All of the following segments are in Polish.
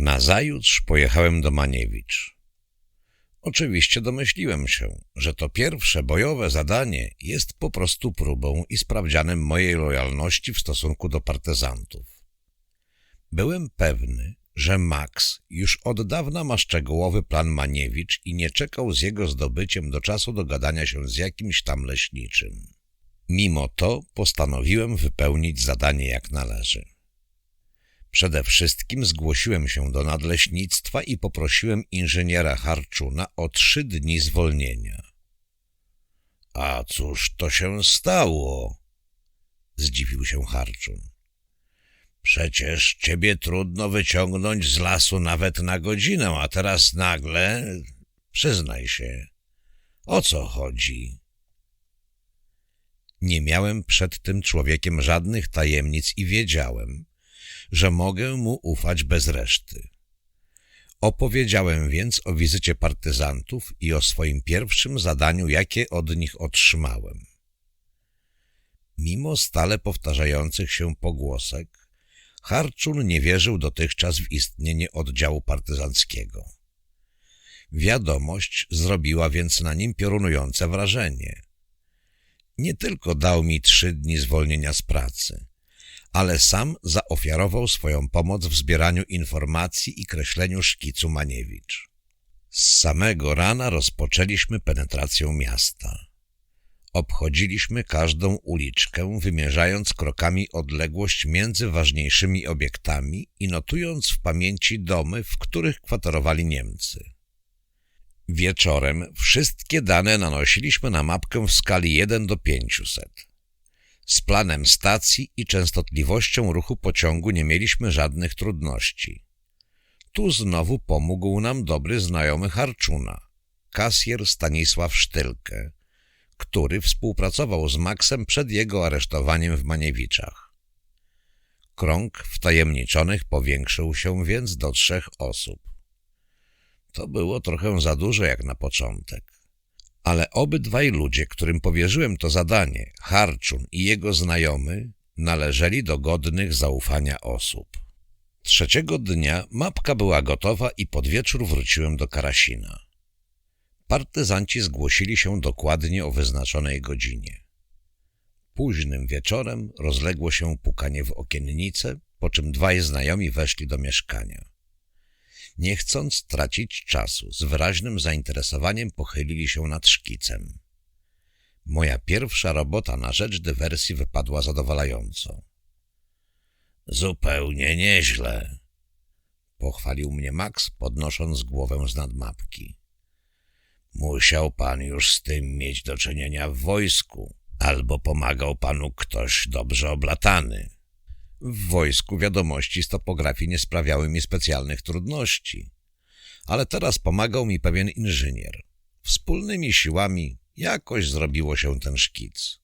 Nazajutrz pojechałem do Maniewicz. Oczywiście domyśliłem się, że to pierwsze bojowe zadanie jest po prostu próbą i sprawdzianem mojej lojalności w stosunku do partyzantów. Byłem pewny, że Max już od dawna ma szczegółowy plan Maniewicz i nie czekał z jego zdobyciem do czasu dogadania się z jakimś tam leśniczym. Mimo to postanowiłem wypełnić zadanie jak należy. Przede wszystkim zgłosiłem się do nadleśnictwa i poprosiłem inżyniera Harczuna o trzy dni zwolnienia. — A cóż to się stało? — zdziwił się Harczun. — Przecież ciebie trudno wyciągnąć z lasu nawet na godzinę, a teraz nagle... Przyznaj się, o co chodzi? Nie miałem przed tym człowiekiem żadnych tajemnic i wiedziałem, że mogę mu ufać bez reszty. Opowiedziałem więc o wizycie partyzantów i o swoim pierwszym zadaniu, jakie od nich otrzymałem. Mimo stale powtarzających się pogłosek, Harczun nie wierzył dotychczas w istnienie oddziału partyzanckiego. Wiadomość zrobiła więc na nim piorunujące wrażenie. Nie tylko dał mi trzy dni zwolnienia z pracy, ale sam zaofiarował swoją pomoc w zbieraniu informacji i kreśleniu szkicu Maniewicz. Z samego rana rozpoczęliśmy penetrację miasta. Obchodziliśmy każdą uliczkę, wymierzając krokami odległość między ważniejszymi obiektami i notując w pamięci domy, w których kwaterowali Niemcy. Wieczorem wszystkie dane nanosiliśmy na mapkę w skali 1 do 500. Z planem stacji i częstotliwością ruchu pociągu nie mieliśmy żadnych trudności. Tu znowu pomógł nam dobry znajomy Harczuna, kasjer Stanisław Sztylkę, który współpracował z Maxem przed jego aresztowaniem w Maniewiczach. Krąg wtajemniczonych powiększył się więc do trzech osób. To było trochę za dużo jak na początek ale obydwaj ludzie, którym powierzyłem to zadanie, Harczun i jego znajomy, należeli do godnych zaufania osób. Trzeciego dnia mapka była gotowa i pod wieczór wróciłem do Karasina. Partyzanci zgłosili się dokładnie o wyznaczonej godzinie. Późnym wieczorem rozległo się pukanie w okiennice, po czym dwaj znajomi weszli do mieszkania. Nie chcąc tracić czasu, z wyraźnym zainteresowaniem pochylili się nad szkicem. Moja pierwsza robota na rzecz dywersji wypadła zadowalająco. Zupełnie nieźle, pochwalił mnie Max, podnosząc głowę z nadmapki. Musiał pan już z tym mieć do czynienia w wojsku, albo pomagał panu ktoś dobrze oblatany. W wojsku wiadomości z topografii nie sprawiały mi specjalnych trudności. Ale teraz pomagał mi pewien inżynier. Wspólnymi siłami jakoś zrobiło się ten szkic.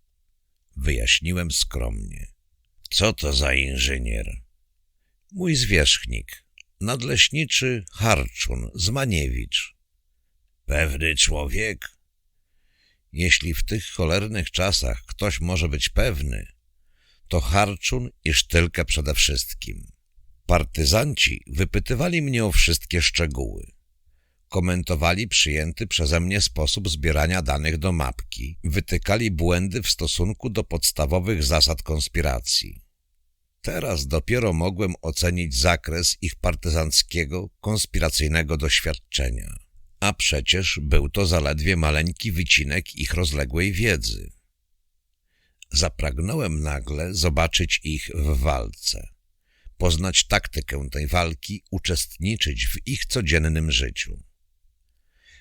Wyjaśniłem skromnie. Co to za inżynier? Mój zwierzchnik, nadleśniczy Harczun z Maniewicz. Pewny człowiek? Jeśli w tych cholernych czasach ktoś może być pewny, to Harczun i Sztylkę przede wszystkim. Partyzanci wypytywali mnie o wszystkie szczegóły. Komentowali przyjęty przeze mnie sposób zbierania danych do mapki, wytykali błędy w stosunku do podstawowych zasad konspiracji. Teraz dopiero mogłem ocenić zakres ich partyzanckiego, konspiracyjnego doświadczenia. A przecież był to zaledwie maleńki wycinek ich rozległej wiedzy. Zapragnąłem nagle zobaczyć ich w walce, poznać taktykę tej walki, uczestniczyć w ich codziennym życiu.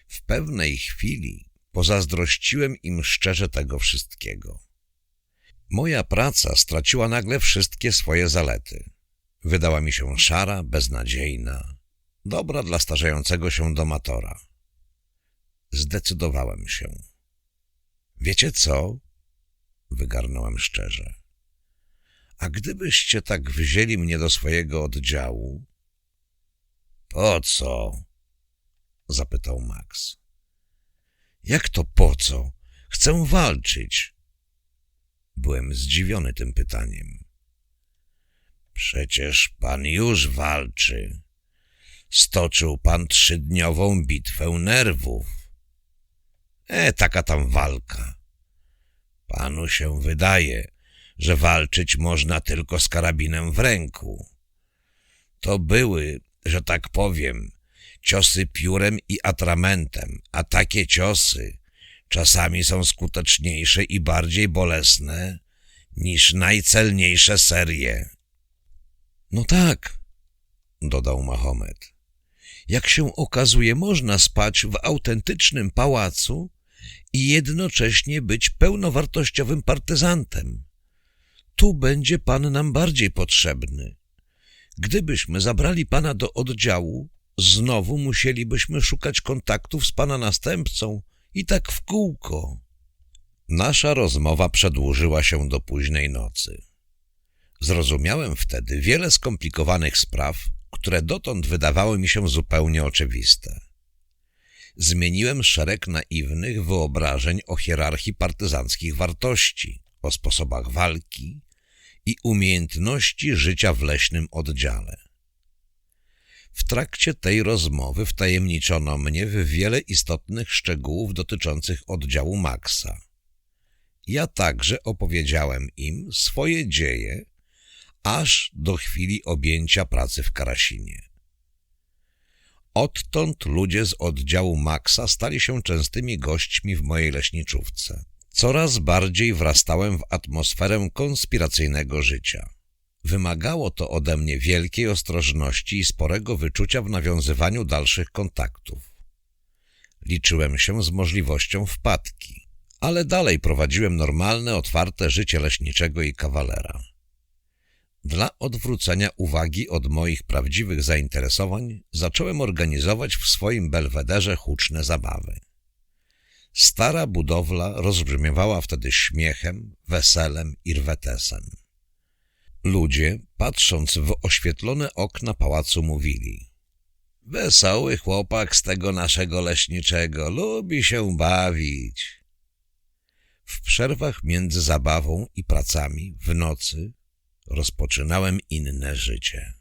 W pewnej chwili pozazdrościłem im szczerze tego wszystkiego. Moja praca straciła nagle wszystkie swoje zalety. Wydała mi się szara, beznadziejna, dobra dla starzejącego się domatora. Zdecydowałem się. Wiecie co? Wygarnąłem szczerze. A gdybyście tak wzięli mnie do swojego oddziału? Po co? zapytał Max. Jak to po co? Chcę walczyć. Byłem zdziwiony tym pytaniem. Przecież pan już walczy. Stoczył pan trzydniową bitwę nerwów. E, taka tam walka. Panu się wydaje, że walczyć można tylko z karabinem w ręku. To były, że tak powiem, ciosy piórem i atramentem, a takie ciosy czasami są skuteczniejsze i bardziej bolesne niż najcelniejsze serie. No tak, dodał Mahomet. Jak się okazuje, można spać w autentycznym pałacu i jednocześnie być pełnowartościowym partyzantem. Tu będzie pan nam bardziej potrzebny. Gdybyśmy zabrali pana do oddziału, znowu musielibyśmy szukać kontaktów z pana następcą i tak w kółko. Nasza rozmowa przedłużyła się do późnej nocy. Zrozumiałem wtedy wiele skomplikowanych spraw, które dotąd wydawały mi się zupełnie oczywiste. Zmieniłem szereg naiwnych wyobrażeń o hierarchii partyzanckich wartości, o sposobach walki i umiejętności życia w leśnym oddziale. W trakcie tej rozmowy wtajemniczono mnie w wiele istotnych szczegółów dotyczących oddziału Maxa. Ja także opowiedziałem im swoje dzieje, aż do chwili objęcia pracy w Karasinie. Odtąd ludzie z oddziału Maxa stali się częstymi gośćmi w mojej leśniczówce. Coraz bardziej wrastałem w atmosferę konspiracyjnego życia. Wymagało to ode mnie wielkiej ostrożności i sporego wyczucia w nawiązywaniu dalszych kontaktów. Liczyłem się z możliwością wpadki, ale dalej prowadziłem normalne, otwarte życie leśniczego i kawalera. Dla odwrócenia uwagi od moich prawdziwych zainteresowań zacząłem organizować w swoim belwederze huczne zabawy. Stara budowla rozbrzmiewała wtedy śmiechem, weselem i rwetesem. Ludzie, patrząc w oświetlone okna pałacu, mówili Wesoły chłopak z tego naszego leśniczego, lubi się bawić. W przerwach między zabawą i pracami, w nocy, rozpoczynałem inne życie.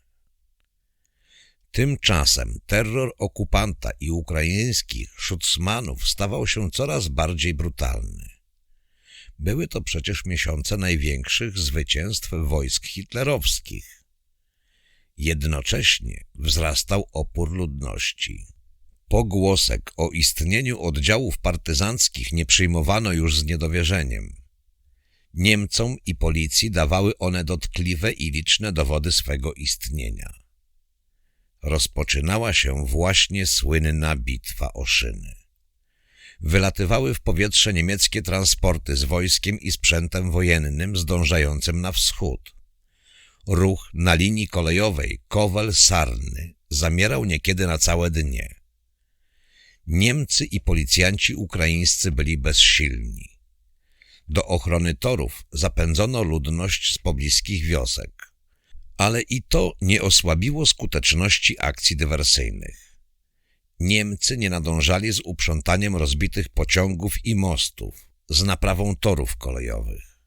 Tymczasem terror okupanta i ukraińskich szucmanów stawał się coraz bardziej brutalny. Były to przecież miesiące największych zwycięstw wojsk hitlerowskich. Jednocześnie wzrastał opór ludności. Pogłosek o istnieniu oddziałów partyzanckich nie przyjmowano już z niedowierzeniem. Niemcom i policji dawały one dotkliwe i liczne dowody swego istnienia. Rozpoczynała się właśnie słynna bitwa o szyny. Wylatywały w powietrze niemieckie transporty z wojskiem i sprzętem wojennym zdążającym na wschód. Ruch na linii kolejowej Kowel-Sarny zamierał niekiedy na całe dnie. Niemcy i policjanci ukraińscy byli bezsilni. Do ochrony torów zapędzono ludność z pobliskich wiosek. Ale i to nie osłabiło skuteczności akcji dywersyjnych. Niemcy nie nadążali z uprzątaniem rozbitych pociągów i mostów, z naprawą torów kolejowych.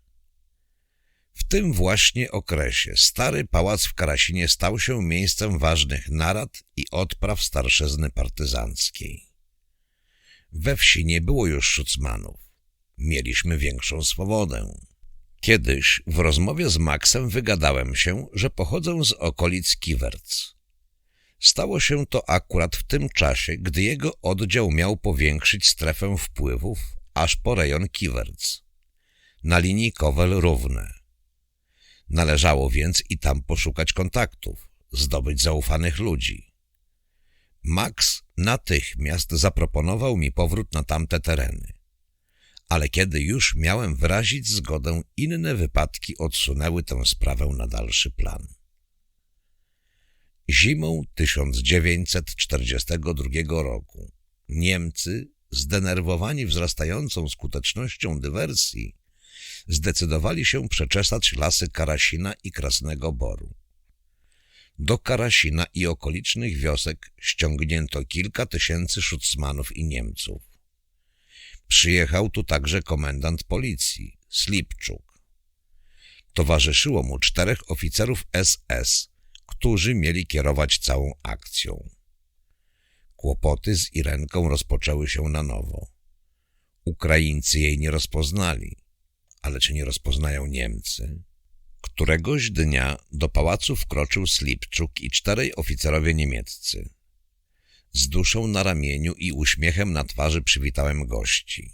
W tym właśnie okresie stary pałac w Karasinie stał się miejscem ważnych narad i odpraw starszyzny partyzanckiej. We wsi nie było już szucmanów mieliśmy większą swobodę. Kiedyś w rozmowie z Maxem wygadałem się, że pochodzę z okolic Kiwerc. Stało się to akurat w tym czasie, gdy jego oddział miał powiększyć strefę wpływów aż po rejon Kiwerc, na linii Kowel-Równe. Należało więc i tam poszukać kontaktów, zdobyć zaufanych ludzi. Max natychmiast zaproponował mi powrót na tamte tereny ale kiedy już miałem wyrazić zgodę, inne wypadki odsunęły tę sprawę na dalszy plan. Zimą 1942 roku Niemcy, zdenerwowani wzrastającą skutecznością dywersji, zdecydowali się przeczesać lasy Karasina i Krasnego Boru. Do Karasina i okolicznych wiosek ściągnięto kilka tysięcy szucmanów i Niemców. Przyjechał tu także komendant policji, Slipczuk. Towarzyszyło mu czterech oficerów SS, którzy mieli kierować całą akcją. Kłopoty z Irenką rozpoczęły się na nowo. Ukraińcy jej nie rozpoznali, ale czy nie rozpoznają Niemcy? Któregoś dnia do pałacu wkroczył Slipczuk i czterej oficerowie niemieccy. Z duszą na ramieniu i uśmiechem na twarzy przywitałem gości.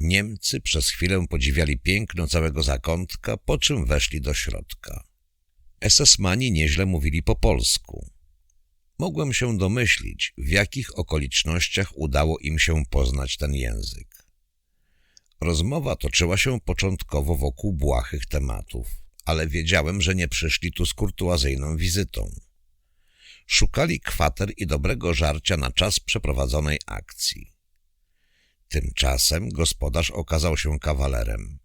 Niemcy przez chwilę podziwiali piękno całego zakątka, po czym weszli do środka. SS-mani nieźle mówili po polsku. Mogłem się domyślić, w jakich okolicznościach udało im się poznać ten język. Rozmowa toczyła się początkowo wokół błahych tematów, ale wiedziałem, że nie przyszli tu z kurtuazyjną wizytą. Szukali kwater i dobrego żarcia na czas przeprowadzonej akcji. Tymczasem gospodarz okazał się kawalerem,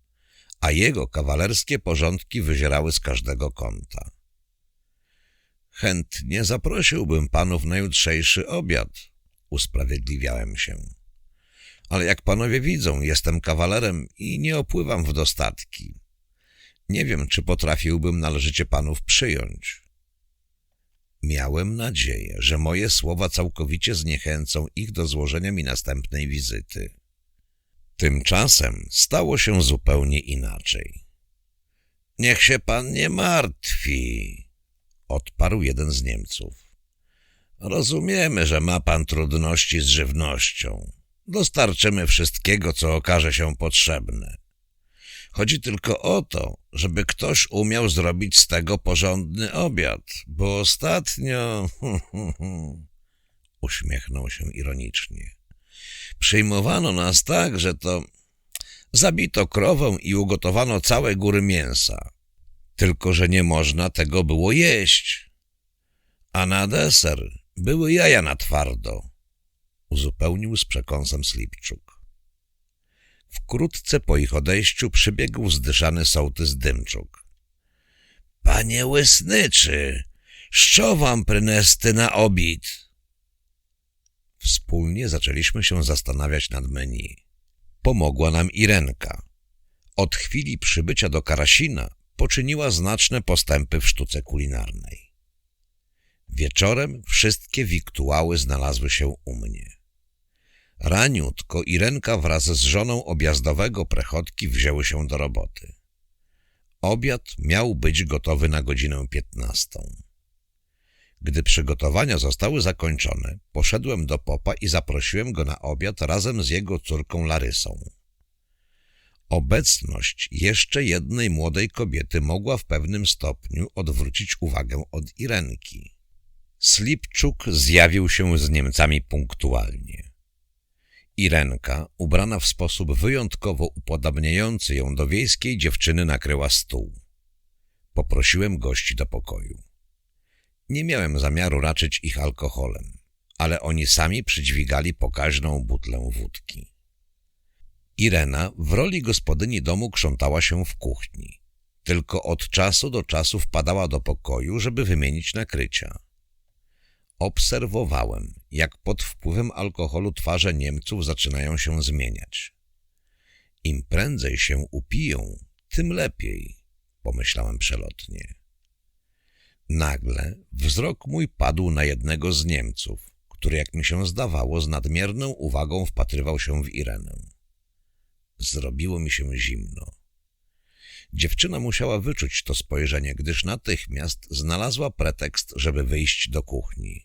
a jego kawalerskie porządki wyzierały z każdego kąta. Chętnie zaprosiłbym panów na jutrzejszy obiad, usprawiedliwiałem się. Ale jak panowie widzą, jestem kawalerem i nie opływam w dostatki. Nie wiem, czy potrafiłbym należycie panów przyjąć. Miałem nadzieję, że moje słowa całkowicie zniechęcą ich do złożenia mi następnej wizyty. Tymczasem stało się zupełnie inaczej. Niech się pan nie martwi, odparł jeden z Niemców. Rozumiemy, że ma pan trudności z żywnością. Dostarczymy wszystkiego, co okaże się potrzebne. Chodzi tylko o to, żeby ktoś umiał zrobić z tego porządny obiad, bo ostatnio... Uśmiechnął się ironicznie. Przyjmowano nas tak, że to zabito krową i ugotowano całe góry mięsa. Tylko, że nie można tego było jeść. A na deser były jaja na twardo, uzupełnił z przekąsem Slipczuk. Wkrótce po ich odejściu przybiegł zdyszany sołtys Dymczuk. — Panie Łysnyczy, szczo wam prynesty na obid? Wspólnie zaczęliśmy się zastanawiać nad menu. Pomogła nam Irenka. Od chwili przybycia do Karasina poczyniła znaczne postępy w sztuce kulinarnej. Wieczorem wszystkie wiktuały znalazły się u mnie. Raniutko Irenka wraz z żoną objazdowego prechodki wzięły się do roboty. Obiad miał być gotowy na godzinę piętnastą. Gdy przygotowania zostały zakończone, poszedłem do popa i zaprosiłem go na obiad razem z jego córką Larysą. Obecność jeszcze jednej młodej kobiety mogła w pewnym stopniu odwrócić uwagę od Irenki. Slipczuk zjawił się z Niemcami punktualnie. Irenka, ubrana w sposób wyjątkowo upodabniający ją do wiejskiej dziewczyny, nakryła stół. Poprosiłem gości do pokoju. Nie miałem zamiaru raczyć ich alkoholem, ale oni sami przydźwigali pokaźną butlę wódki. Irena w roli gospodyni domu krzątała się w kuchni. Tylko od czasu do czasu wpadała do pokoju, żeby wymienić nakrycia. Obserwowałem, jak pod wpływem alkoholu twarze Niemców zaczynają się zmieniać. Im prędzej się upiją, tym lepiej, pomyślałem przelotnie. Nagle wzrok mój padł na jednego z Niemców, który, jak mi się zdawało, z nadmierną uwagą wpatrywał się w Irenę. Zrobiło mi się zimno. Dziewczyna musiała wyczuć to spojrzenie, gdyż natychmiast znalazła pretekst, żeby wyjść do kuchni.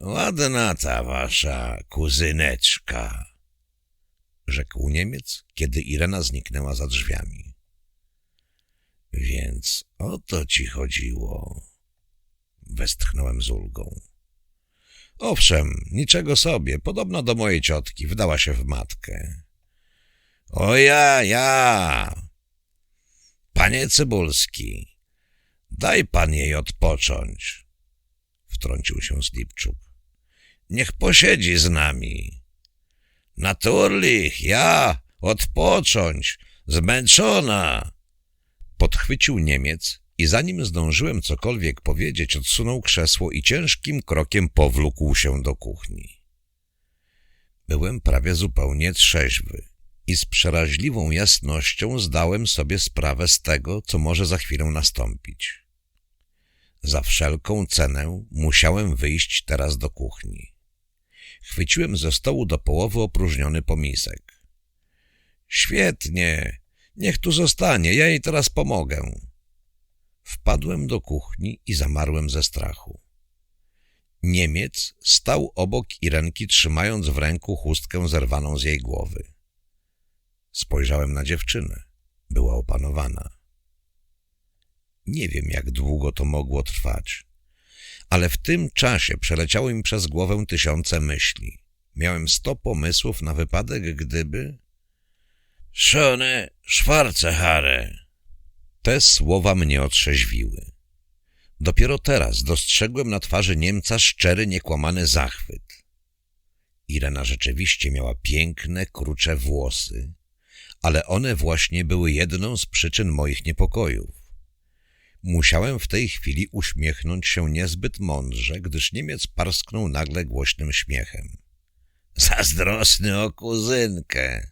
Ładna ta wasza kuzyneczka, rzekł Niemiec, kiedy Irena zniknęła za drzwiami. Więc o to ci chodziło, westchnąłem z ulgą. Owszem, niczego sobie, podobna do mojej ciotki, wdała się w matkę. O ja, ja! Panie Cybulski, daj pan jej odpocząć, wtrącił się Slipczuk. Niech posiedzi z nami. Naturlich, ja, odpocząć, zmęczona. Podchwycił Niemiec i zanim zdążyłem cokolwiek powiedzieć, odsunął krzesło i ciężkim krokiem powlókł się do kuchni. Byłem prawie zupełnie trzeźwy i z przeraźliwą jasnością zdałem sobie sprawę z tego, co może za chwilę nastąpić. Za wszelką cenę musiałem wyjść teraz do kuchni. Chwyciłem ze stołu do połowy opróżniony pomisek. Świetnie, niech tu zostanie, ja jej teraz pomogę. Wpadłem do kuchni i zamarłem ze strachu. Niemiec stał obok Irenki, trzymając w ręku chustkę zerwaną z jej głowy. Spojrzałem na dziewczynę. Była opanowana. Nie wiem, jak długo to mogło trwać, ale w tym czasie przeleciały mi przez głowę tysiące myśli. Miałem sto pomysłów na wypadek, gdyby... Schöne, schwarze Haare. Te słowa mnie otrzeźwiły. Dopiero teraz dostrzegłem na twarzy Niemca szczery, niekłamany zachwyt. Irena rzeczywiście miała piękne, krucze włosy, ale one właśnie były jedną z przyczyn moich niepokojów. Musiałem w tej chwili uśmiechnąć się niezbyt mądrze, gdyż Niemiec parsknął nagle głośnym śmiechem. Zazdrosny o kuzynkę!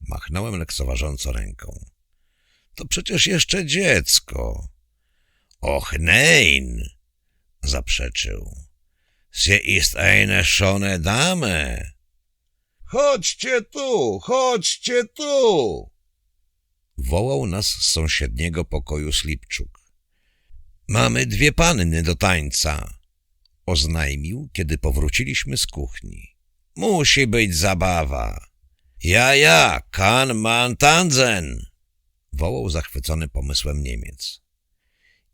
Machnąłem lekceważąco ręką. To przecież jeszcze dziecko. Och nein, zaprzeczył. Sie ist eine schöne Dame. Chodźcie tu, chodźcie tu! Wołał nas z sąsiedniego pokoju Slipczuk. Mamy dwie panny do tańca, oznajmił, kiedy powróciliśmy z kuchni. Musi być zabawa. Ja, ja, kann man tanzen! wołał zachwycony pomysłem Niemiec.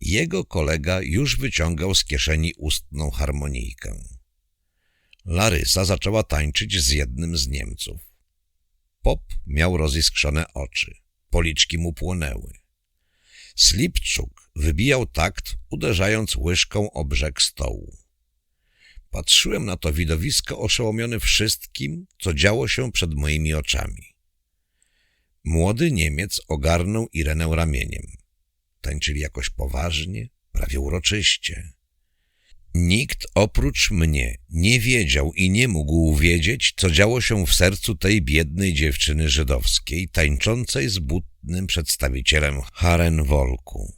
Jego kolega już wyciągał z kieszeni ustną harmonijkę. Larysa zaczęła tańczyć z jednym z Niemców. Pop miał roziskrzone oczy. Policzki mu płonęły. Slipczuk wybijał takt, uderzając łyżką o brzeg stołu. Patrzyłem na to widowisko oszołomiony wszystkim, co działo się przed moimi oczami. Młody Niemiec ogarnął Irenę ramieniem. Tańczyli jakoś poważnie, prawie uroczyście. Nikt oprócz mnie nie wiedział i nie mógł wiedzieć, co działo się w sercu tej biednej dziewczyny żydowskiej, tańczącej z butnym przedstawicielem Haren Wolku.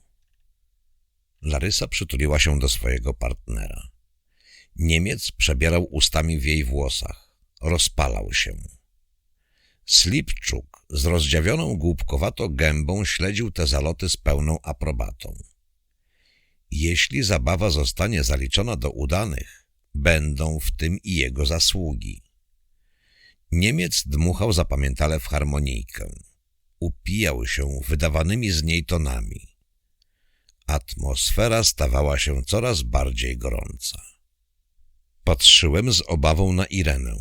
Larysa przytuliła się do swojego partnera. Niemiec przebierał ustami w jej włosach. Rozpalał się. Slipczuk z rozdziawioną głupkowato gębą śledził te zaloty z pełną aprobatą. Jeśli zabawa zostanie zaliczona do udanych, będą w tym i jego zasługi. Niemiec dmuchał zapamiętale w harmonijkę. Upijał się wydawanymi z niej tonami. Atmosfera stawała się coraz bardziej gorąca. Patrzyłem z obawą na Irenę.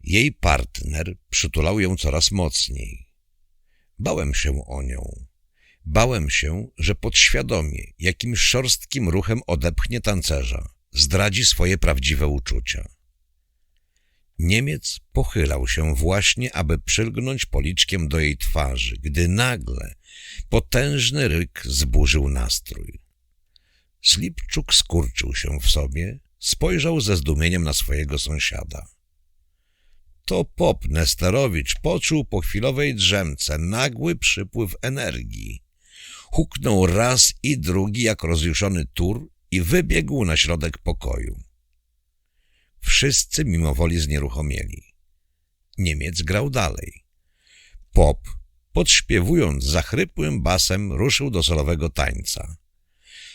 Jej partner przytulał ją coraz mocniej. Bałem się o nią. Bałem się, że podświadomie, jakimś szorstkim ruchem odepchnie tancerza, zdradzi swoje prawdziwe uczucia. Niemiec pochylał się właśnie, aby przylgnąć policzkiem do jej twarzy, gdy nagle potężny ryk zburzył nastrój. Slipczuk skurczył się w sobie, spojrzał ze zdumieniem na swojego sąsiada. To pop Nesterowicz poczuł po chwilowej drzemce nagły przypływ energii. Huknął raz i drugi jak rozjuszony tur i wybiegł na środek pokoju. Wszyscy mimowoli znieruchomieli. Niemiec grał dalej. Pop, podśpiewując zachrypłym basem, ruszył do solowego tańca.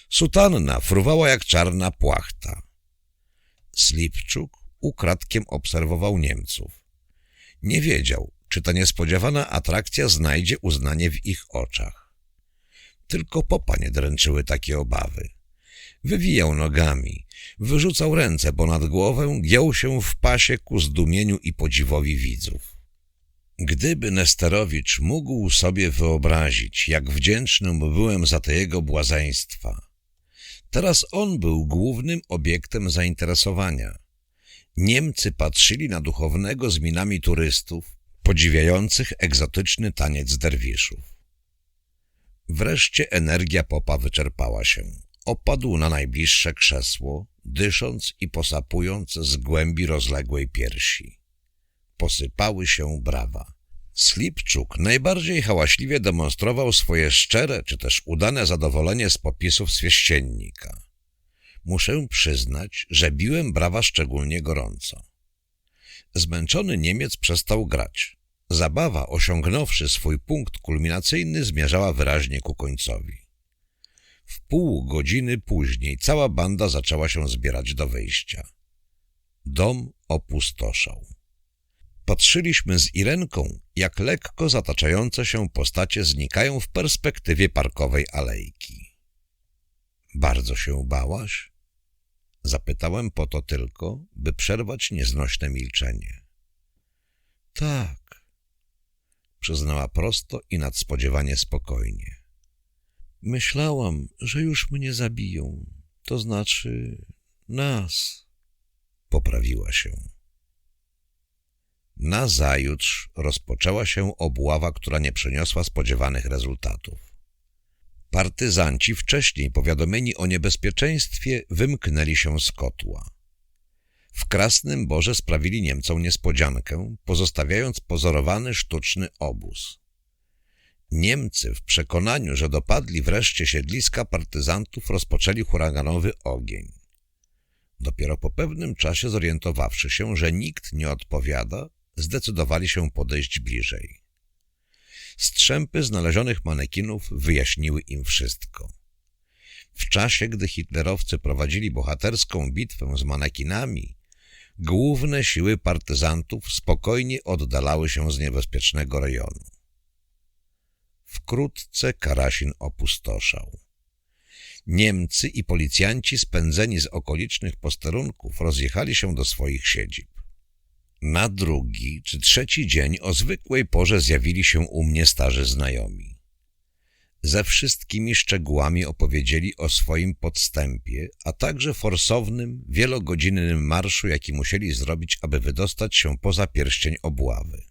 Sutanna fruwała jak czarna płachta. Slipczuk ukradkiem obserwował Niemców. Nie wiedział, czy ta niespodziewana atrakcja znajdzie uznanie w ich oczach. Tylko popa nie dręczyły takie obawy. Wywijał nogami, wyrzucał ręce ponad głowę, giął się w pasie ku zdumieniu i podziwowi widzów. Gdyby Nesterowicz mógł sobie wyobrazić, jak wdzięczny byłem za te jego błazeństwa. Teraz on był głównym obiektem zainteresowania. Niemcy patrzyli na duchownego z minami turystów, podziwiających egzotyczny taniec derwiszów. Wreszcie energia popa wyczerpała się. Opadł na najbliższe krzesło, dysząc i posapując z głębi rozległej piersi. Posypały się brawa. Slipczuk najbardziej hałaśliwie demonstrował swoje szczere czy też udane zadowolenie z popisów swieściennika. Muszę przyznać, że biłem brawa szczególnie gorąco. Zmęczony Niemiec przestał grać. Zabawa, osiągnąwszy swój punkt kulminacyjny, zmierzała wyraźnie ku końcowi. W pół godziny później cała banda zaczęła się zbierać do wyjścia. Dom opustoszał. Patrzyliśmy z Irenką, jak lekko zataczające się postacie znikają w perspektywie parkowej alejki. Bardzo się bałaś? Zapytałem po to tylko, by przerwać nieznośne milczenie. Tak, przyznała prosto i nadspodziewanie spokojnie. Myślałam, że już mnie zabiją, to znaczy nas. Poprawiła się. Nazajutrz rozpoczęła się obława, która nie przyniosła spodziewanych rezultatów. Partyzanci, wcześniej powiadomieni o niebezpieczeństwie, wymknęli się z kotła. W Krasnym Borze sprawili Niemcom niespodziankę, pozostawiając pozorowany sztuczny obóz. Niemcy w przekonaniu, że dopadli wreszcie siedliska partyzantów, rozpoczęli huraganowy ogień. Dopiero po pewnym czasie zorientowawszy się, że nikt nie odpowiada, zdecydowali się podejść bliżej. Strzępy znalezionych manekinów wyjaśniły im wszystko. W czasie, gdy hitlerowcy prowadzili bohaterską bitwę z manekinami, główne siły partyzantów spokojnie oddalały się z niebezpiecznego rejonu. Wkrótce Karasin opustoszał. Niemcy i policjanci spędzeni z okolicznych posterunków rozjechali się do swoich siedzib. Na drugi czy trzeci dzień o zwykłej porze zjawili się u mnie starzy znajomi. Ze wszystkimi szczegółami opowiedzieli o swoim podstępie, a także forsownym, wielogodzinnym marszu, jaki musieli zrobić, aby wydostać się poza pierścień obławy.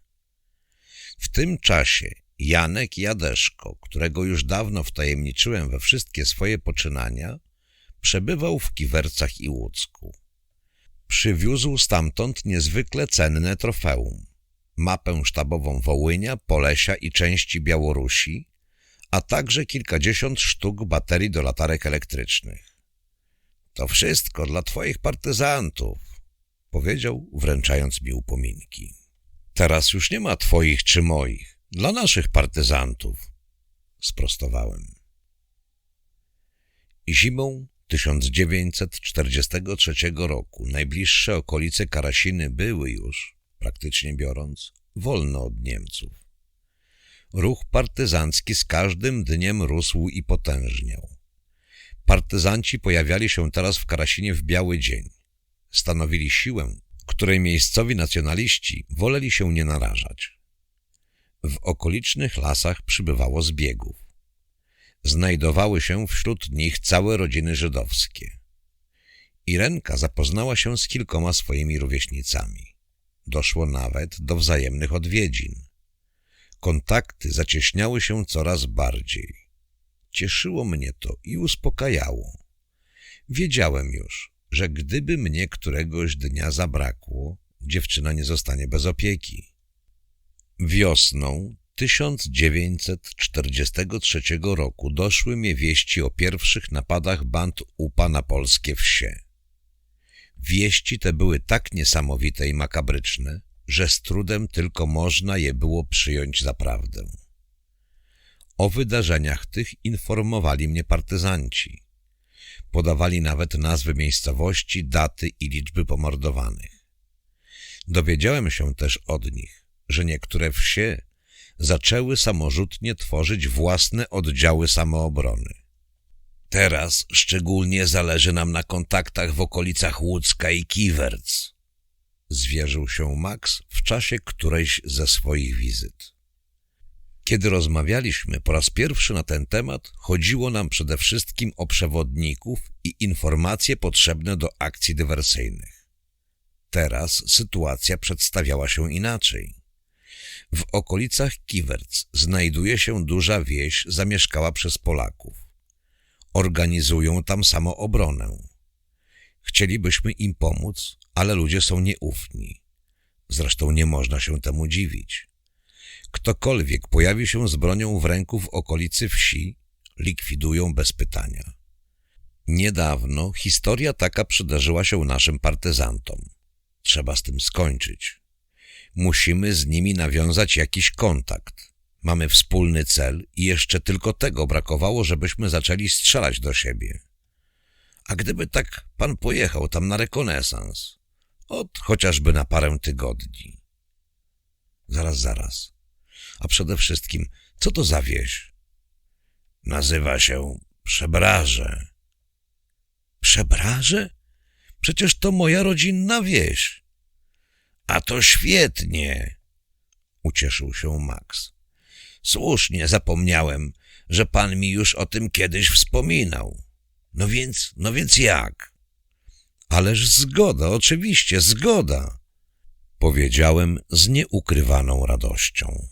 W tym czasie Janek Jadeszko, którego już dawno wtajemniczyłem we wszystkie swoje poczynania, przebywał w Kiwercach i Łódzku. Przywiózł stamtąd niezwykle cenne trofeum. Mapę sztabową Wołynia, Polesia i części Białorusi, a także kilkadziesiąt sztuk baterii do latarek elektrycznych. To wszystko dla twoich partyzantów, powiedział, wręczając mi upominki. Teraz już nie ma twoich czy moich, dla naszych partyzantów, sprostowałem. Zimą 1943 roku najbliższe okolice Karasiny były już, praktycznie biorąc, wolne od Niemców. Ruch partyzancki z każdym dniem rósł i potężniał. Partyzanci pojawiali się teraz w Karasinie w biały dzień. Stanowili siłę, której miejscowi nacjonaliści woleli się nie narażać. W okolicznych lasach przybywało zbiegów znajdowały się wśród nich całe rodziny żydowskie. Irenka zapoznała się z kilkoma swoimi rówieśnicami. Doszło nawet do wzajemnych odwiedzin. Kontakty zacieśniały się coraz bardziej. Cieszyło mnie to i uspokajało. Wiedziałem już, że gdyby mnie któregoś dnia zabrakło, dziewczyna nie zostanie bez opieki. Wiosną 1943 roku doszły mnie wieści o pierwszych napadach band UPA na polskie wsie. Wieści te były tak niesamowite i makabryczne, że z trudem tylko można je było przyjąć za prawdę. O wydarzeniach tych informowali mnie partyzanci. Podawali nawet nazwy miejscowości, daty i liczby pomordowanych. Dowiedziałem się też od nich, że niektóre wsie zaczęły samorzutnie tworzyć własne oddziały samoobrony. Teraz szczególnie zależy nam na kontaktach w okolicach Łódzka i Kiwerc, zwierzył się Max w czasie którejś ze swoich wizyt. Kiedy rozmawialiśmy po raz pierwszy na ten temat, chodziło nam przede wszystkim o przewodników i informacje potrzebne do akcji dywersyjnych. Teraz sytuacja przedstawiała się inaczej. W okolicach Kiwerc znajduje się duża wieś zamieszkała przez Polaków. Organizują tam samoobronę. Chcielibyśmy im pomóc, ale ludzie są nieufni. Zresztą nie można się temu dziwić. ktokolwiek pojawi się z bronią w ręku w okolicy wsi, likwidują bez pytania. Niedawno historia taka przydarzyła się naszym partyzantom. Trzeba z tym skończyć. Musimy z nimi nawiązać jakiś kontakt. Mamy wspólny cel i jeszcze tylko tego brakowało, żebyśmy zaczęli strzelać do siebie. A gdyby tak pan pojechał tam na rekonesans, od chociażby na parę tygodni. Zaraz, zaraz. A przede wszystkim, co to za wieś? Nazywa się Przebraże. Przebraże? Przecież to moja rodzinna wieś. A to świetnie, ucieszył się Max. Słusznie zapomniałem, że pan mi już o tym kiedyś wspominał. No więc, no więc jak? Ależ zgoda, oczywiście, zgoda, powiedziałem z nieukrywaną radością.